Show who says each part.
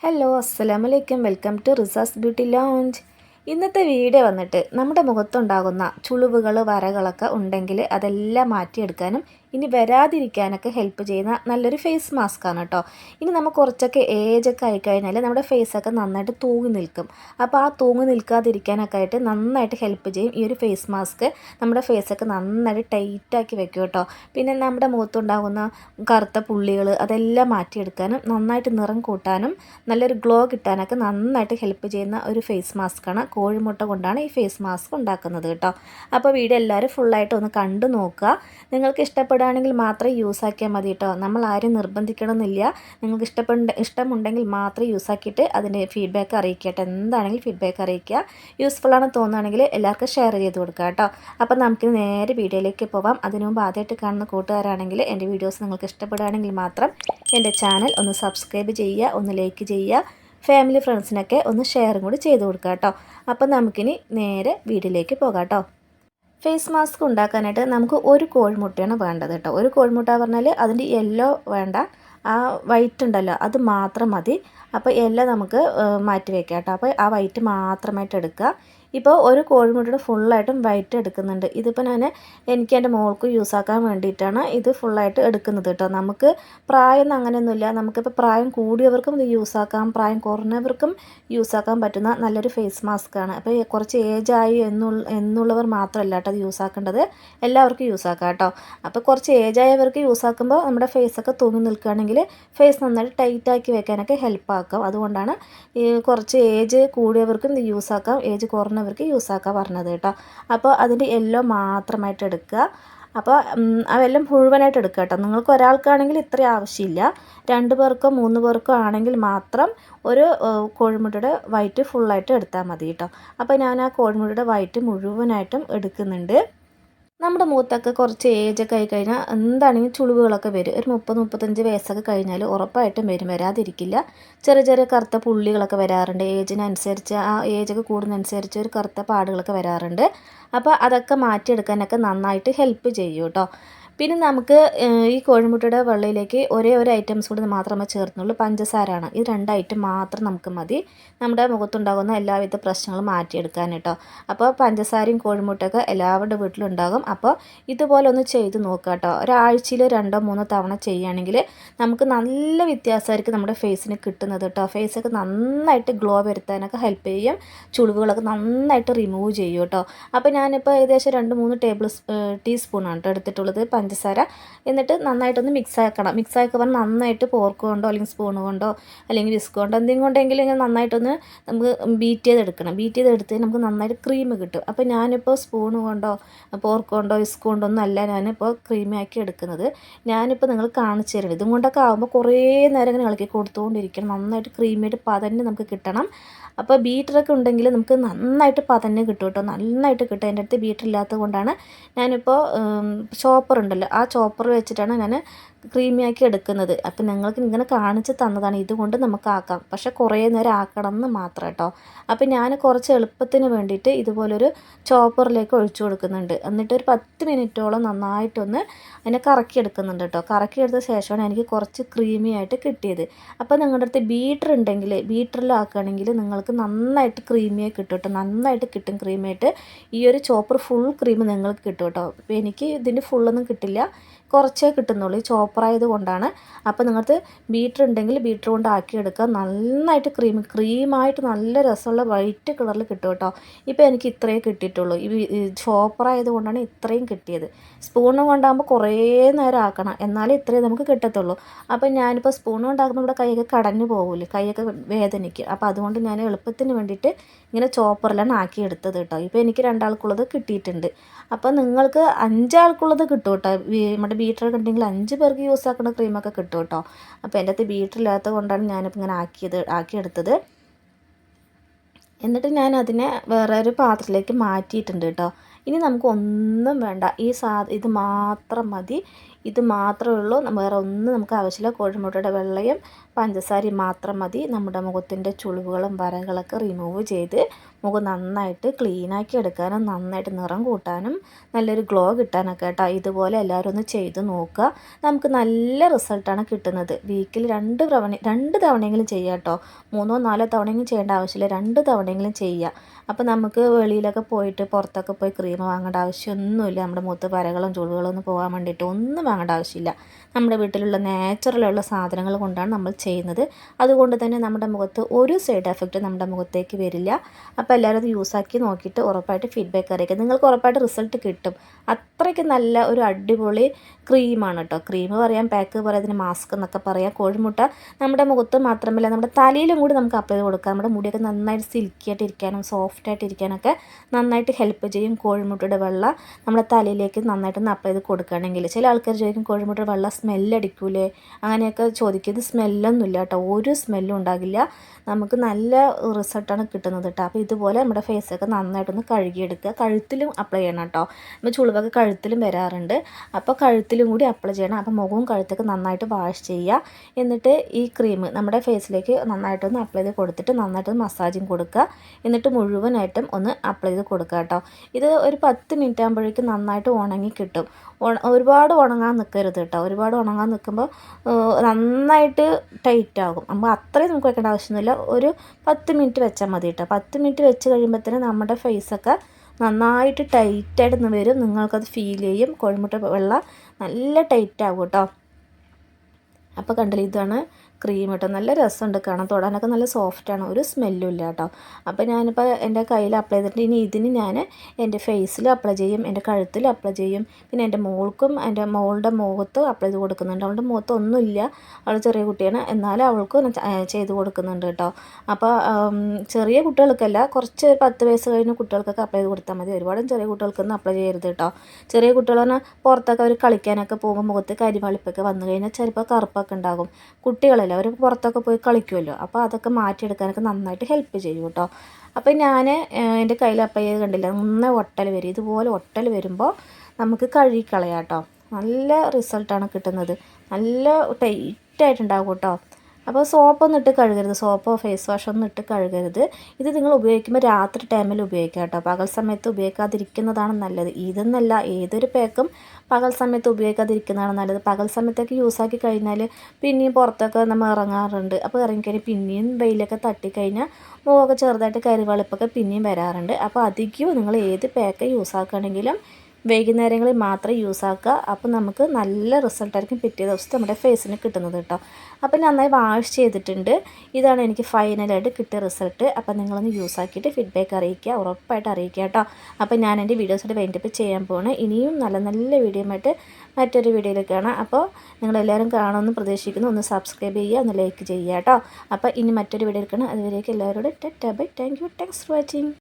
Speaker 1: Hello അസ്സലാം വലൈക്കും welcome to Riza's beauty lounge ഇന്നത്തെ വീഡിയോ വന്നിട്ട് നമ്മുടെ മുഖത്തുണ്ടാകുന്ന ചുളിവുകൾ വരകളൊക്കെ ഉണ്ടെങ്കിൽ അതെല്ലാം മാറ്റിയെടുക്കാനും ഇനി വരാതിരിക്കാനൊക്കെ ഹെൽപ്പ് ചെയ്യുന്ന നല്ലൊരു ഫേസ് മാസ്ക് ആണ് കേട്ടോ ഇനി നമുക്ക് കുറച്ചൊക്കെ ഏജൊക്കെ ആയിക്കഴിഞ്ഞാൽ നമ്മുടെ ഫേസൊക്കെ നന്നായിട്ട് തൂങ്ങി നിൽക്കും. അപ്പോൾ ആ തൂങ്ങി നിൽക്കാതിരിക്കാനൊക്കെ ആയിട്ട് നന്നായിട്ട് ഹെൽപ്പ് ചെയ്യും ഈ ഒരു ഫേസ് മാസ്ക് നമ്മുടെ ഫേസൊക്കെ നന്നായിട്ട് ടൈറ്റാക്കി വെക്കും കേട്ടോ പിന്നെ നമ്മുടെ മുഖത്തുണ്ടാകുന്ന കറുത്ത പുള്ളികൾ അതെല്ലാം മാറ്റിയെടുക്കാനും നന്നായിട്ട് നിറം കൂട്ടാനും നല്ലൊരു ഗ്ലോ കിട്ടാനൊക്കെ നന്നായിട്ട് ഹെൽപ്പ് ചെയ്യുന്ന ഒരു ഫേസ് മാസ്കാണ് കോഴിമുട്ട കൊണ്ടാണ് ഈ ഫേസ് മാസ്ക് ഉണ്ടാക്കുന്നത് കേട്ടോ അപ്പോൾ വീഡിയോ എല്ലാവരും ഫുള്ളായിട്ട് ഒന്ന് കണ്ടു നോക്കുക. നിങ്ങൾക്ക് ഇഷ്ടപ്പെടുകയാണെങ്കിൽ മാത്രം യൂസ് ആക്കിയാൽ മതി കേട്ടോ നമ്മൾ ആരും നിർബന്ധിക്കണമെന്നില്ല. നിങ്ങൾക്ക് ഇഷ്ടപ്പെട്ട ഇഷ്ടമുണ്ടെങ്കിൽ മാത്രം യൂസ് ആക്കിയിട്ട് അതിന്റെ ഫീഡ്ബാക്ക് അറിയിക്കട്ടെ. എന്താണെങ്കിലും ഫീഡ്ബാക്ക് അറിയിക്കുക. യൂസ്ഫുൾ ആണെന്ന് തോന്നുകയാണെങ്കിൽ എല്ലാവർക്കും ഷെയർ ചെയ്ത് കൊടുക്കുക കേട്ടോ അപ്പോൾ നമുക്ക് നേരെ വീഡിയോയിലേക്ക് പോവാം. അതിനു മുമ്പ് ആദ്യമായിട്ട് കാണുന്ന കൂട്ടുകാരാണെങ്കിൽ എന്റെ വീഡിയോസ് നിങ്ങൾക്ക് ഇഷ്ടപ്പെടുകയാണെങ്കിൽ മാത്രം എന്റെ ചാനൽ ഒന്ന് സബ്സ്ക്രൈബ് ചെയ്യുക ഒന്ന് ലൈക്ക് ചെയ്യുക. ഫാമിലി ഫ്രണ്ട്സിനൊക്കെ ഒന്ന് ഷെയറും കൂടി ചെയ്ത് കൊടുക്കുക കേട്ടോ അപ്പം നമുക്കിനി നേരെ വീട്ടിലേക്ക് പോകാം കേട്ടോ ഫേസ് മാസ്ക് ഉണ്ടാക്കാനായിട്ട് നമുക്ക് ഒരു കോഴിമുട്ടയാണ് വേണ്ടത് കേട്ടോ. ഒരു കോഴിമുട്ട പറഞ്ഞാൽ അതിന്റെ യെല്ലോ വേണ്ട ആ വൈറ്റ് ഉണ്ടല്ലോ അത് മാത്രം മതി. അപ്പോൾ എല്ലാം നമുക്ക് മാറ്റി വെക്കാം കേട്ടോ. അപ്പോൾ ആ വൈറ്റ് മാത്രമായിട്ട് എടുക്കുക. ഇപ്പോൾ ഒരു കോഴിമുട്ടയുടെ ഫുള്ളായിട്ടും വൈറ്റ് എടുക്കുന്നുണ്ട്. ഇതിപ്പോൾ ഞാൻ എനിക്ക് എന്റെ മോൾക്ക് യൂസ് ആക്കാൻ വേണ്ടിയിട്ടാണ് ഇത് ഫുള്ളായിട്ട് എടുക്കുന്നത് കേട്ടോ. നമുക്ക് പ്രായം അങ്ങനെയൊന്നുമില്ല. നമുക്കിപ്പോൾ പ്രായം കൂടിയവർക്കും ഇത് യൂസ് ആക്കാം പ്രായം കുറഞ്ഞവർക്കും യൂസ് ആക്കാൻ പറ്റുന്ന നല്ലൊരു ഫേസ് മാസ്ക് ആണ്. അപ്പോൾ കുറച്ച് ഏജ് ആയി എന്നുള്ള എന്നുള്ളവർ മാത്രമല്ല കേട്ടോ അത് യൂസ് ആക്കേണ്ടത്. എല്ലാവർക്കും യൂസ് ആക്കാം കേട്ടോ. അപ്പോൾ കുറച്ച് ഏജ് ആയവർക്ക് യൂസ് ആക്കുമ്പോൾ നമ്മുടെ ഫേസൊക്കെ തൂങ്ങി നിൽക്കുകയാണെങ്കിൽ ഫേസ് നന്നായിട്ട് ടൈറ്റ് ആക്കി വെക്കാനൊക്കെ ഹെൽപ്പ് ആക്കാം. അതുകൊണ്ടാണ് കുറച്ച് ഏജ് കൂടിയവർക്കും ഇത് യൂസ് ആക്കാം. ഏജ് കുറഞ്ഞവർക്ക് യൂസ് യൂസാക്കാൻ പറഞ്ഞത് കേട്ടോ. അപ്പോൾ അതിന്റെ യെല്ലോ മാത്രമായിട്ട് എടുക്കുക. അപ്പോൾ അതെല്ലാം മുഴുവനായിട്ട് എടുക്കുക കേട്ടോ. നിങ്ങൾക്ക് ഒരാൾക്കാണെങ്കിൽ ഇത്ര ആവശ്യമില്ല. രണ്ട് പേർക്കോ മൂന്ന് പേർക്കോ ആണെങ്കിൽ മാത്രം ഒരു കോഴിമുട്ടയുടെ വൈറ്റ് ഫുള്ളായിട്ട് എടുത്താൽ മതി കേട്ടോ. അപ്പോൾ ഞാൻ ആ കോഴിമുട്ടയുടെ വൈറ്റ് മുഴുവനായിട്ടും എടുക്കുന്നുണ്ട്. നമ്മുടെ മുഖത്തൊക്കെ കുറച്ച് ഏജൊക്കെ ആയി കഴിഞ്ഞാൽ എന്താണെങ്കിലും ചുളിവുകളൊക്കെ വരും. ഒരു മുപ്പത് മുപ്പത്തഞ്ച് വയസ്സൊക്കെ കഴിഞ്ഞാൽ ഉറപ്പായിട്ടും വരും. വരാതിരിക്കില്ല. ചെറിയ ചെറിയ കറുത്ത പുള്ളികളൊക്കെ വരാറുണ്ട്. ഏജിനനുസരിച്ച് ആ ഏജൊക്കെ കൂടുന്നതനുസരിച്ച് ഒരു കറുത്ത പാടുകളൊക്കെ വരാറുണ്ട്. അപ്പോൾ അതൊക്കെ മാറ്റിയെടുക്കാനൊക്കെ നന്നായിട്ട് ഹെൽപ്പ് ചെയ്യും കേട്ടോ പിന്നെ നമുക്ക് ഈ കോഴിമുട്ടയുടെ വെള്ളയിലേക്ക് ഒരേ ഒരു ഐറ്റംസ് കൂടി മാത്രമേ ചേർത്തുള്ളൂ പഞ്ചസാരയാണ്. ഈ രണ്ട് ഐറ്റം മാത്രം നമുക്ക് മതി. നമ്മുടെ മുഖത്തുണ്ടാകുന്ന എല്ലാവിധ പ്രശ്നങ്ങളും മാറ്റിയെടുക്കാൻ കേട്ടോ. അപ്പോൾ പഞ്ചസാരയും കോഴിമുട്ടയൊക്കെ എല്ലാവരുടെ വീട്ടിലുണ്ടാകും. അപ്പോൾ ഇതുപോലെ ഒന്ന് ചെയ്ത് നോക്കുക കേട്ടോ. ഒരാഴ്ചയിൽ രണ്ടോ മൂന്നോ തവണ ചെയ്യുകയാണെങ്കിൽ നമുക്ക് നല്ല വ്യത്യാസമായിരിക്കും നമ്മുടെ ഫേസിന് കിട്ടുന്നത് കേട്ടോ. ഫേസൊക്കെ നന്നായിട്ട് ഗ്ലോ വരുത്താനൊക്കെ ഹെൽപ്പ് ചെയ്യും. ചുളിവുകളൊക്കെ നന്നായിട്ട് റിമൂവ് ചെയ്യും കേട്ടോ. അപ്പോൾ ഞാനിപ്പോൾ ഏകദേശം രണ്ട് മൂന്ന് ടേബിൾ ടീസ്പൂണാണ് കേട്ടോ എടുത്തിട്ടുള്ളത്. പഞ്ചസാര എന്നിട്ട് നന്നായിട്ടൊന്ന് മിക്സ് ആക്കണം മിക്സ് ആക്കി പറഞ്ഞാൽ നന്നായിട്ട് പോർക്ക് കൊണ്ടോ അല്ലെങ്കിൽ സ്പൂൺ കൊണ്ടോ അല്ലെങ്കിൽ വിസ്ക് കൊണ്ടോ എന്തെങ്കിലും കൊണ്ടെങ്കിലും ഇങ്ങനെ നന്നായിട്ടൊന്ന് നമുക്ക് ബീറ്റ് ചെയ്തെടുക്കണം. ബീറ്റ് ചെയ്തെടുത്ത് നമുക്ക് നന്നായിട്ട് ക്രീം കിട്ടും. അപ്പോൾ ഞാനിപ്പോൾ സ്പൂൺ കൊണ്ടോ പോർക്ക് കൊണ്ടോ വിസ്ക് കൊണ്ടോ ഒന്നും അല്ല ഞാനിപ്പോൾ ക്രീമാക്കി എടുക്കുന്നത്. ഞാനിപ്പോൾ നിങ്ങൾ കാണിച്ചു തരുന്നത്. ഇതും കൊണ്ടൊക്കെ ആകുമ്പോൾ കുറേ നേരം ഇങ്ങനെ ഇളക്കി കൊടുത്തുകൊണ്ടിരിക്കണം നന്നായിട്ട് ക്രീമായിട്ട് പതന്നെ നമുക്ക് കിട്ടണം. അപ്പോൾ ബീറ്ററൊക്കെ ഉണ്ടെങ്കിൽ നമുക്ക് നന്നായിട്ട് പതന്നെ കിട്ടും കേട്ടോ. നന്നായിട്ട് കിട്ടും. എന്റെ അടുത്ത് ബീറ്റർ ഇല്ലാത്തത് കൊണ്ടാണ് ഞാനിപ്പോൾ ചോപ്പർ ഉണ്ടല്ലോ ആ ചോപ്പർ വെച്ചിട്ടാണ് ഞാൻ ക്രീമിയാക്കി എടുക്കുന്നത്. അപ്പം നിങ്ങൾക്ക് ഇങ്ങനെ കാണിച്ച് തന്നതാണ്. ഇതുകൊണ്ട് നമുക്ക് ആക്കാം പക്ഷേ കുറേ നേരം ആക്കണം എന്ന് മാത്രം കേട്ടോ. അപ്പം ഞാൻ കുറച്ച് എളുപ്പത്തിന് വേണ്ടിയിട്ട് ഇതുപോലൊരു ചോപ്പറിലേക്ക് ഒഴിച്ചു കൊടുക്കുന്നുണ്ട്. എന്നിട്ട് ഒരു പത്ത് മിനിറ്റോളം നന്നായിട്ടൊന്ന് അതിനെ കറക്കി എടുക്കുന്നുണ്ട് കേട്ടോ. കറക്കി എടുത്ത ശേഷമാണ് എനിക്ക് കുറച്ച് ക്രീമിയായിട്ട് കിട്ടിയത്. അപ്പോൾ നിങ്ങളുടെ അടുത്ത് ബീറ്റർ ഉണ്ടെങ്കിൽ ബീറ്ററിലാക്കുകയാണെങ്കിൽ നിങ്ങൾക്ക് നന്നായിട്ട് ക്രീമിയായി കിട്ടും കേട്ടോ. നന്നായിട്ട് കിട്ടും ക്രീമിയായിട്ട്. ഈ ഒരു ചോപ്പർ ഫുൾ ക്രീം നിങ്ങൾക്ക് കിട്ടും കേട്ടോ. എനിക്ക് ഇതിന്റെ ഫുള്ളൊന്നും കിട്ടില്ല. കുറച്ചേ കിട്ടുന്നുള്ളൂ. ഈ ചോപ്പറായത് കൊണ്ടാണ്. അപ്പോൾ നിങ്ങൾക്ക് ബീറ്റർ ഉണ്ടെങ്കിൽ ബീറ്റർ കൊണ്ട് ആക്കിയെടുക്കുക നന്നായിട്ട് ക്രീം ക്രീമായിട്ട് നല്ല രസമുള്ള വൈറ്റ് കളറിൽ കിട്ടും കേട്ടോ. ഇപ്പോൾ എനിക്ക് ഇത്രയേ കിട്ടിയിട്ടുള്ളൂ. ഈ ചോപ്പറായത് കൊണ്ടാണ് ഇത്രയും കിട്ടിയത്. സ്പൂണും കൊണ്ടാകുമ്പോൾ കുറേ നേരം ആക്കണം. എന്നാലേ ഇത്രയും നമുക്ക് കിട്ടത്തുള്ളൂ. അപ്പോൾ ഞാനിപ്പോൾ സ്പൂൺ കൊണ്ടാക്കുമ്പോൾ ഇവിടെ കൈയൊക്കെ കടഞ്ഞു പോകില്ലേ കൈയൊക്കെ വേദനിക്കും. അപ്പോൾ അതുകൊണ്ട് ഞാൻ എളുപ്പത്തിന് വേണ്ടിയിട്ട് ഇങ്ങനെ ചോപ്പറിലാണ് ആക്കിയെടുത്തത് കേട്ടോ. ഇപ്പോൾ എനിക്ക് രണ്ടാൾക്കുള്ളത് കിട്ടിയിട്ടുണ്ട്. അപ്പോൾ നിങ്ങൾക്ക് അഞ്ചാൾക്കുള്ളത് കിട്ടും കേട്ടോ. നമ്മുടെ ബീറ്ററൊക്കെ ഉണ്ടെങ്കിൽ അഞ്ച് പേർക്ക് യൂസ് ആക്കുന്ന ക്രീമൊക്കെ കിട്ടും കേട്ടോ. അപ്പോൾ എന്റെ അത് ബീറ്റർ ഇല്ലാത്തത് കൊണ്ടാണ് ഞാനിപ്പോൾ ഇങ്ങനെ ആക്കിയത് ആക്കിയെടുത്തത് എന്നിട്ട് ഞാൻ അതിനെ വേറെ ഒരു പാത്രത്തിലേക്ക് മാറ്റിയിട്ടുണ്ട് കേട്ടോ. ഇനി നമുക്ക് ഒന്നും വേണ്ട. ഈ സാ ഇത് മാത്രം മതി. ഇത് മാത്രമേ ഉള്ളൂ. വേറെ ഒന്നും നമുക്ക് ആവശ്യമില്ല. കോഴിമുട്ടയുടെ വെള്ളയും പഞ്ചസാരയും മാത്രം മതി. നമ്മുടെ മുഖത്തിന്റെ ചുളിവുകളും വരകളൊക്കെ റിമൂവ് ചെയ്ത് മുഖം നന്നായിട്ട് ക്ലീനാക്കി എടുക്കാനും നന്നായിട്ട് നിറം കൂട്ടാനും നല്ലൊരു ഗ്ലോ കിട്ടാനൊക്കെ കേട്ടോ. ഇതുപോലെ എല്ലാവരും ഒന്ന് ചെയ്ത് നോക്കുക. നമുക്ക് നല്ല റിസൾട്ടാണ് കിട്ടുന്നത്. വീക്കിൽ രണ്ട് തവണ രണ്ട് തവണയെങ്കിലും ചെയ്യുക കേട്ടോ. മൂന്നോ നാലോ തവണയെങ്കിലും ചെയ്യേണ്ട ആവശ്യമില്ല. രണ്ട് തവണയെങ്കിലും ചെയ്യുക അപ്പോൾ നമുക്ക് വെളിയിലൊക്കെ പോയിട്ട് പുറത്തൊക്കെ പോയി ക്രീം വാങ്ങേണ്ട ആവശ്യമൊന്നുമില്ല. നമ്മുടെ മുഖത്ത് വരകളും ചുളിവുകളും ഒന്ന് പോകാൻ വേണ്ടിയിട്ട് ഒന്നും വാങ്ങേണ്ട ആവശ്യമില്ല. നമ്മുടെ വീട്ടിലുള്ള നാച്ചുറലുള്ള സാധനങ്ങൾ കൊണ്ടാണ് നമ്മൾ ചെയ്യുന്നത്. അതുകൊണ്ട് തന്നെ നമ്മുടെ മുഖത്ത് ഒരു സൈഡ് എഫക്റ്റ് നമ്മുടെ മുഖത്തേക്ക് വരില്ല. അപ്പോൾ എല്ലാവരും അത് യൂസാക്കി നോക്കിയിട്ട് ഉറപ്പായിട്ട് ഫീഡ്ബാക്ക് അറിയിക്കുക. നിങ്ങൾക്ക് ഉറപ്പായിട്ട് റിസൾട്ട് കിട്ടും. അത്രയ്ക്ക് നല്ല ഒരു അടിപൊളി ക്രീമാണ് കേട്ടോ. ക്രീം പറയാം പാക്ക് പറയാം അതിന് മാസ്ക് എന്നൊക്കെ പറയാം. കോഴിമുട്ട നമ്മുടെ മുഖത്ത് മാത്രമല്ല നമ്മുടെ തലയിലും കൂടി നമുക്ക് അപ്ലൈ ചെയ്ത് കൊടുക്കാം. നമ്മുടെ മുടിയൊക്കെ നന്നായിട്ട് സിൽക്കി ആയിട്ട് ഇരിക്കാനും സോഫ്റ്റ് ആയിട്ട് ഇരിക്കാനൊക്കെ നന്നായിട്ട് ഹെൽപ്പ് ചെയ്യും കോഴിമുട്ടയുടെ വെള്ളം നമ്മുടെ തലയിലേക്ക് നന്നായിട്ടൊന്ന് അപ്ലൈ ചെയ്ത് കൊടുക്കുകയാണെങ്കിൽ. ചില ആൾക്കാർ ചോദിക്കും കോഴിമുട്ടയുടെ വെള്ള സ്മെല്ലടിക്കൂലേ? അങ്ങനെയൊക്കെ ചോദിക്കും. ഇത് സ്മെല്ലൊന്നുമില്ല കേട്ടോ. ഒരു സ്മെല്ലും ഉണ്ടാകില്ല. നമുക്ക് നല്ല റിസൾട്ടാണ് കിട്ടുന്നത് കേട്ടോ. അപ്പോൾ ഇതുപോലെ നമ്മുടെ ഫേസൊക്കെ നന്നായിട്ടൊന്ന് കഴുകിയെടുക്കുക. കഴുത്തിലും അപ്ലൈ ചെയ്യണം കേട്ടോ. നമ്മൾ ചുളിവൊക്കെ കഴുത്തിലും വരാറുണ്ട്. അപ്പോൾ കഴുത്തിലും കൂടി അപ്ലൈ ചെയ്യണം. അപ്പോൾ മുഖവും കഴുത്തൊക്കെ നന്നായിട്ട് വാഷ് ചെയ്യുക. എന്നിട്ട് ഈ ക്രീം നമ്മുടെ ഫേസിലേക്ക് നന്നായിട്ടൊന്ന് അപ്ലൈ ചെയ്ത് കൊടുത്തിട്ട് നന്നായിട്ട് മസാജും കൊടുക്കുക. എന്നിട്ട് മുഴുവനായിട്ടും ഒന്ന് അപ്ലൈ ചെയ്ത് കൊടുക്കുക കേട്ടോ. ഇത് ഒരു പത്ത് മിനിറ്റ് ആകുമ്പോഴേക്കും നന്നായിട്ട് ഉണങ്ങി കിട്ടും. ഒരുപാട് ഉണങ്ങാൻ നിൽക്കരുത് കേട്ടോ. ഒരുപാട് ഉണങ്ങാൻ നിൽക്കുമ്പോൾ നന്നായിട്ട് ടൈറ്റ് ആകും. അപ്പോൾ അത്രയും നമുക്ക് വെക്കേണ്ട ആവശ്യമൊന്നുമില്ല. ഒരു പത്ത് മിനിറ്റ് വെച്ചാൽ മതി കേട്ടോ. പത്ത് മിനിറ്റ് വെച്ച് കഴിയുമ്പോഴത്തേന് നമ്മുടെ ഫേസൊക്കെ നന്നായിട്ട് ടൈറ്റായിട്ട് വരും. നിങ്ങൾക്കത് ഫീൽ ചെയ്യും. കോഴിമുട്ട വെള്ളം നല്ല ടൈറ്റ് ആകും കേട്ടോ. അപ്പോൾ കണ്ടില്ല ഇതാണ് ക്രീം കേട്ടോ നല്ല രസമുണ്ട് കാണാൻ. തൊടാനൊക്കെ നല്ല സോഫ്റ്റാണ് ഒരു സ്മെല്ലും ഇല്ല കേട്ടോ. അപ്പോൾ ഞാനിപ്പോൾ എന്റെ കയ്യിൽ അപ്ലൈ ചെയ്തിട്ട് ഇനി ഇതിന് ഞാൻ എന്റെ ഫേസിൽ അപ്ലൈ ചെയ്യും എന്റെ കഴുത്തിൽ അപ്ലൈ ചെയ്യും. പിന്നെ എന്റെ മോൾക്കും എന്റെ മോളുടെ മുഖത്ത് അപ്ലൈ ചെയ്ത് കൊടുക്കുന്നുണ്ട്. അവളുടെ മുഖത്ത് ഒന്നുമില്ല അവൾ ചെറിയ കുട്ടിയാണ്. എന്നാലും അവൾക്ക് ചെയ്ത് കൊടുക്കുന്നുണ്ട് കേട്ടോ. അപ്പോൾ ചെറിയ കുട്ടികൾക്കല്ല കുറച്ച് പത്ത് വയസ്സ് കഴിഞ്ഞ കുട്ടികൾക്കൊക്കെ അപ്ലൈ ചെയ്ത് കൊടുത്താൽ മതി. ഒരുപാടും ചെറിയ കുട്ടികൾക്കൊന്നും അപ്ലൈ ചെയ്യരുത് കേട്ടോ. ചെറിയ കുട്ടികൾ പുറത്തൊക്കെ അവർ കളിക്കാനൊക്കെ പോകുമ്പോൾ മുഖത്ത് കരിവാളിപ്പൊക്കെ വന്നു കഴിഞ്ഞാൽ ചിലപ്പോൾ കറുപ്പൊക്കെ ഉണ്ടാകും. കുട്ടികളല്ല? അവർ പുറത്തൊക്കെ പോയി കളിക്കുമല്ലോ. അപ്പോൾ അതൊക്കെ മാറ്റിയെടുക്കാനൊക്കെ നന്നായിട്ട് ഹെൽപ്പ് ചെയ്യും കേട്ടോ. അപ്പോൾ ഞാൻ എന്റെ കയ്യിൽ അപ്പയ്യത് കണ്ടില്ല? നന്നായി ഒട്ടൽ വരും. ഇതുപോലെ ഒട്ടൽ വരുമ്പോൾ നമുക്ക് കഴുകിക്കളയാം കേട്ടോ. നല്ല റിസൾട്ടാണ് കിട്ടുന്നത്. നല്ല ടൈറ്റായിട്ടുണ്ടാകും കേട്ടോ. അപ്പോൾ സോപ്പൊന്നും ഇട്ട് കഴുകരുത്. സോപ്പോ ഫേസ് വാഷൊന്നും ഇട്ട് കഴുകരുത്. ഇത് നിങ്ങൾ ഉപയോഗിക്കുമ്പോൾ രാത്രി ടൈമിൽ ഉപയോഗിക്കുക കേട്ടോ. പകൽ സമയത്ത് ഉപയോഗിക്കാതിരിക്കുന്നതാണ് നല്ലത്. ഇതെന്നല്ല ഏതൊരു പാക്കും പകൽ സമയത്ത് ഉപയോഗിക്കാതിരിക്കുന്നതാണ് നല്ലത്. പകൽ സമയത്തൊക്കെ യൂസാക്കി കഴിഞ്ഞാൽ പിന്നെയും പുറത്തൊക്കെ നമ്മൾ ഇറങ്ങാറുണ്ട്. അപ്പോൾ ഇറങ്ങിക്കഴിഞ്ഞാൽ പിന്നെയും വെയിലൊക്കെ തട്ടിക്കഴിഞ്ഞാൽ മുഖമൊക്കെ ചെറുതായിട്ട് കരുവളിപ്പൊക്കെ പിന്നെയും വരാറുണ്ട്. അപ്പോൾ അധികവും നിങ്ങൾ ഏത് പാക്ക് യൂസാക്കുകയാണെങ്കിലും വൈകുന്നേരങ്ങളിൽ മാത്രം യൂസ് ആക്കുക. അപ്പോൾ നമുക്ക് നല്ല റിസൾട്ടായിരിക്കും പിറ്റേ ദിവസത്തെ നമ്മുടെ ഫേസിന് കിട്ടുന്നത് കേട്ടോ. അപ്പോൾ നന്നായി വാഷ് ചെയ്തിട്ടുണ്ട്. ഇതാണ് എനിക്ക് ഫൈനലായിട്ട് കിട്ടിയ റിസൾട്ട് അപ്പോൾ നിങ്ങളൊന്ന് യൂസ് ആക്കിയിട്ട് ഫീഡ്ബാക്ക് അറിയിക്കുക. ഉറപ്പായിട്ട് അറിയിക്കുക കേട്ടോ. അപ്പോൾ ഞാൻ എന്റെ വീഡിയോസിന്റെ വൈൻഡപ്പ് ചെയ്യാൻ പോവാണ്. ഇനിയും നല്ല നല്ല വീഡിയോ ആയിട്ട് മറ്റൊരു വീഡിയോയിൽ കാണാം. അപ്പോൾ നിങ്ങളെല്ലാവരും കാണുമെന്ന് പ്രതീക്ഷിക്കുന്നു. ഒന്ന് സബ്സ്ക്രൈബ് ചെയ്യുക ഒന്ന് ലൈക്ക് ചെയ്യുക കേട്ടോ. അപ്പോൾ ഇനി മറ്റൊരു വീഡിയോ എടുക്കണം അതുവരേക്കും എല്ലാവരോടും TET bye thank you thanks for watching